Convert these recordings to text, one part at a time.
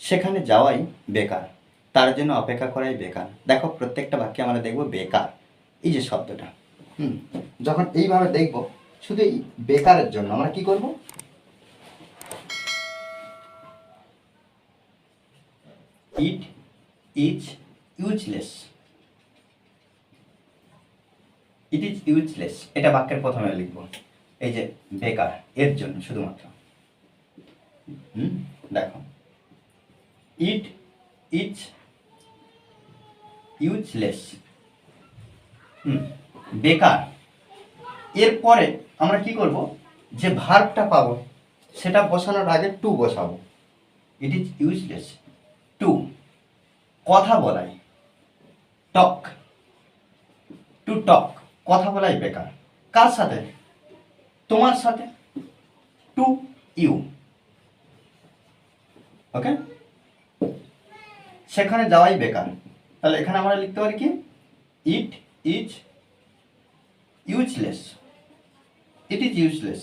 সেখানে যাওয়াই বেকার। তার জন্য অপেক্ষা করাই বেকার। দেখো, প্রত্যেকটা বাক্যে আমরা দেখব বেকার। এই যে শব্দটা। হুম, যখন এইভাবে দেখব, শুধু এই বেকারের জন্য আমরা কি করব? It is useless it is useless এটা বাক্যের প্রথমে লিখব। এই যে বেকার, এর জন্য শুধুমাত্র। হুম, দেখো। ইট ইজ ইউজলেস বেকার। এরপরে আমরা কি করব? যে ভার্বটা পাবো, সেটা বসানোর আগে টু বসাবো। ইট ইজ ইউজলেস টু কথা বলাই। টক টু টক কথা বলাই বেকার। কার সাথে? তোমার সাথে। টু ইউ ওকে সেখানে যাওয়াই বেকার। তাহলে এখানে আমরা লিখতে পারি কি? It is useless it is useless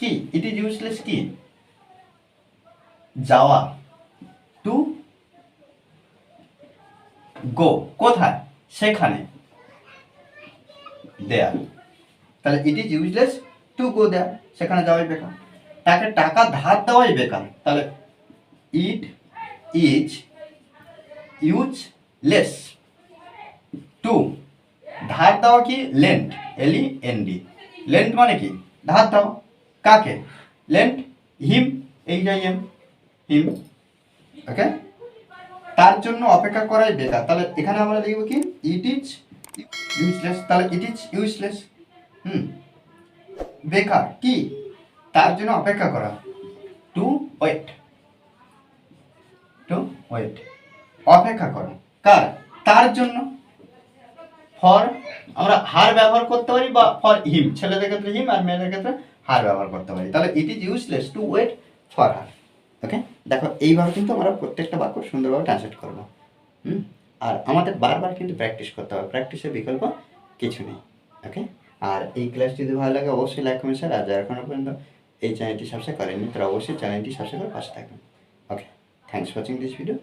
কি? ইট ইজ ইউজলেস কি? যাওয়া। টু গো কোথায়? সেখানে। দেয়ার তাহলে it is useless to go there সেখানে যাওয়াই বেকার। তাকে টাকা ধার দেওয়াই বেকার। তাহলে ইট ইজ ইউজলেস টু ধার দেওয়া কি? লেন্ট এলি এন ডি লেন্ট মানে কি? ধার দেওয়া কাকে? লেন্ট হিম এই যাই এম হিম ওকে তার জন্য অপেক্ষা করাই বেকার তাহলে এখানে আমরা লিখব কি? ইট ইজ ইউজলেস তাহলে ইট ইজ ইউজলেস হুম। বেকার। কি? তার জন্য অপেক্ষা করা। টু ওয়েট ওয়েট অপেক্ষা করা। কার? তার জন্য? ফর আমরা হার ব্যবহার করতে পারি বা ফর হিম ছেলেদের ক্ষেত্রে হিম আর মেয়েদের ক্ষেত্রে হার ব্যবহার করতে পারি। তাহলে it is useless to wait for her okay দেখো, এইভাবে কিন্তু আমরা প্রত্যেকটা বাক্য সুন্দরভাবে ট্রান্সলেট করব। হুম? আর আমাদের বারবার কিন্তু প্র্যাকটিস করতে হবে। প্র্যাকটিসের বিকল্প কিছু নেই। ওকে আর এই ক্লাস যদি ভালো লাগে, অবশ্যই লাইক কমেন্ট শেয়ার আর যারা এখনও পর্যন্ত এই চ্যানেলটি সাবস্ক্রাইব করেননি, তারা অবশ্যই চ্যানেলটি সাবস্ক্রাইব করে পাশে থাকবেন। Okay thanks watching this video